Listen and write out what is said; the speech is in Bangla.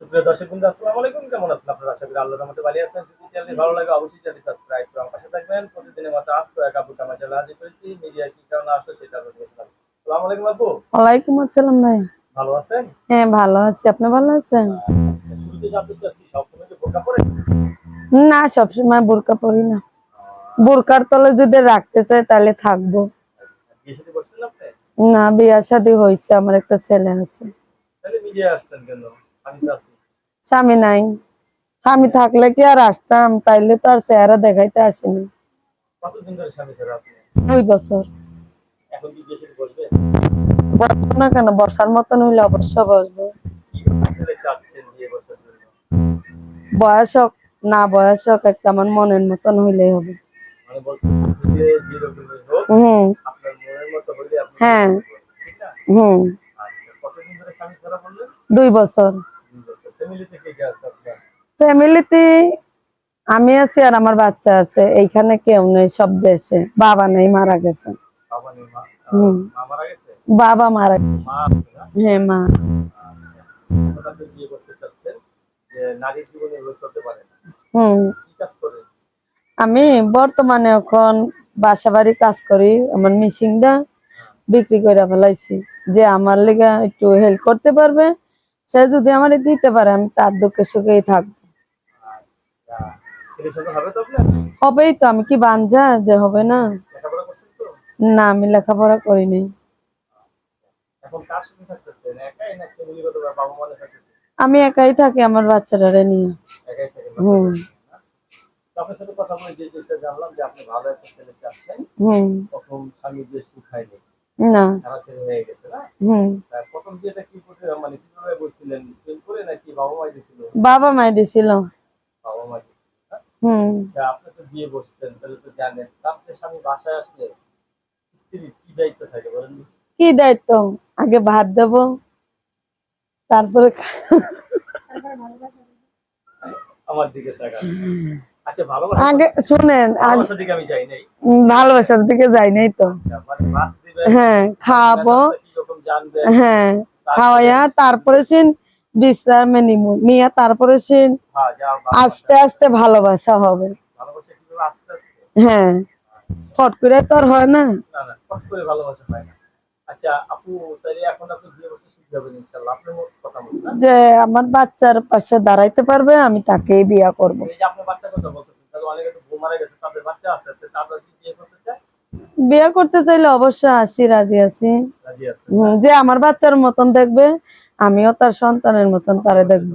সুপ্রিয় দর্শক বন্ধু আসসালামু আলাইকুম। কেমন আছেন আপনারা? আশা করি আল্লাহর রহমতে ভালো আছেন। যদি চ্যানেল ভালো লাগে অবশ্যই চ্যানেল সাবস্ক্রাইব করে আমার পাশে থাকবেন। প্রতিদিনের মতো আজ তো এক আপু কামার জন্য হাজির করেছি। মিডিয়া কি কারণে আসলো সেটা বলতে আসসালামু আলাইকুম আপু। ওয়ালাইকুম আসসালাম ভাই। ভালো আছেন? হ্যাঁ ভালো আছি। আপনি ভালো আছেন? আচ্ছা, শুরুতে জানতে চাচ্ছি সবসময় কি বোরকা পরে? না সবসময় বোরকা পরি না। বোরকার তলে যদি রাখতে চাই তাহলে থাকব। না বিয়া শাদী হয়েছে। আমার একটা ছেলে আছে। তাহলে মিডিয়া আসছেন কেন? আমি তো আছি স্বামী নাই। স্বামী থাকলে কি আর আসতাম? তাইলে তো আর চেহারা দেখাইতে আসেনি। দুই বছর। বসবো? না কেন? বসার মতন হইলে অবশ্য বসবো। বয়স হোক না বয়স হোক একটা আমার মনের মতন হইলেই হবে। মানে হুম। হ্যাঁ। হুম। আচ্ছা দুই বছর ফ্যামিলিতে কে কে আছে আপনার ফ্যামিলিতে আমি আছি আর আমার বাচ্চা আছে। এইখানে কেউ নেই সব দেশে। বাবা নেই মারা গেছে। বাবা মারা গেছে? হ্যাঁ মা। আচ্ছা। আমি বর্তমানে এখন বাসা বাড়ি কাজ করি আমার মিশিংটা বিক্রি করে ফেলাইছি। যে আমার লেগে একটু হেল্প করতে পারবে সে যদি আমার দিতে পারে আমি তার দুঃখে সুখেই থাকব আচ্ছা ছেলের সঙ্গে হবে তো আপনার হবেই তো আমি কি বাঞ্জা যে হবে না? না আমি লেখাপড়া করিনি। আমি একাই থাকি আমার বাচ্চাটারে নিয়ে। একাই হুম। আপনার সাথে কথা বলে যে জিনিসটা জানলাম যে আপনি ভালো একটা ছেলে চাচ্ছেন প্রথম স্বামী দিয়ে সুখ না। সারা ছেলে হয়ে গেছে না? প্রথম বিয়েটা কি করে মানে কীভাবে বলছিলেন? করে নাকি বাবা মা বাবা দিছিল। বাবা মা দিয়েছিল না? হুম। আপনি তো বিয়ে বসতেন তাহলে তো জানেন। তা আপনার স্বামী বাসায় আসলে স্ত্রীর কি দায়িত্ব থাকে বলেন কি দায়িত্ব? আগে ভাত দেব তারপরে আমার দিকে তাকান। আচ্ছা ভালোবাসা আগে শুনেন ভালোবাসার দিকে আমি যাই নাই। ভালোবাসার দিকে যাই নাই তো। আচ্ছা, মানে হ্যাঁ খাওয়াবো। হ্যাঁ খাওয়াইয়া তারপরে সিন বিশ্রামে নিমু নিয়ে তারপরে সিন হ্যাঁ আস্তে আস্তে ভালোবাসা হবে। হ্যাঁ। ফট করে তো আর হয় না। হয় আচ্ছা না যে আমার বাচ্চার পাশে দাঁড়াইতে পারবে আমি তাকেই বিয়া করব। বিয়ে করতে চাইলে অবশ্যই আছি রাজি আছি। রাজি আছে। হুম, যে আমার বাচ্চার মতন দেখবে আমিও তার সন্তানের মতন তারে দেখব।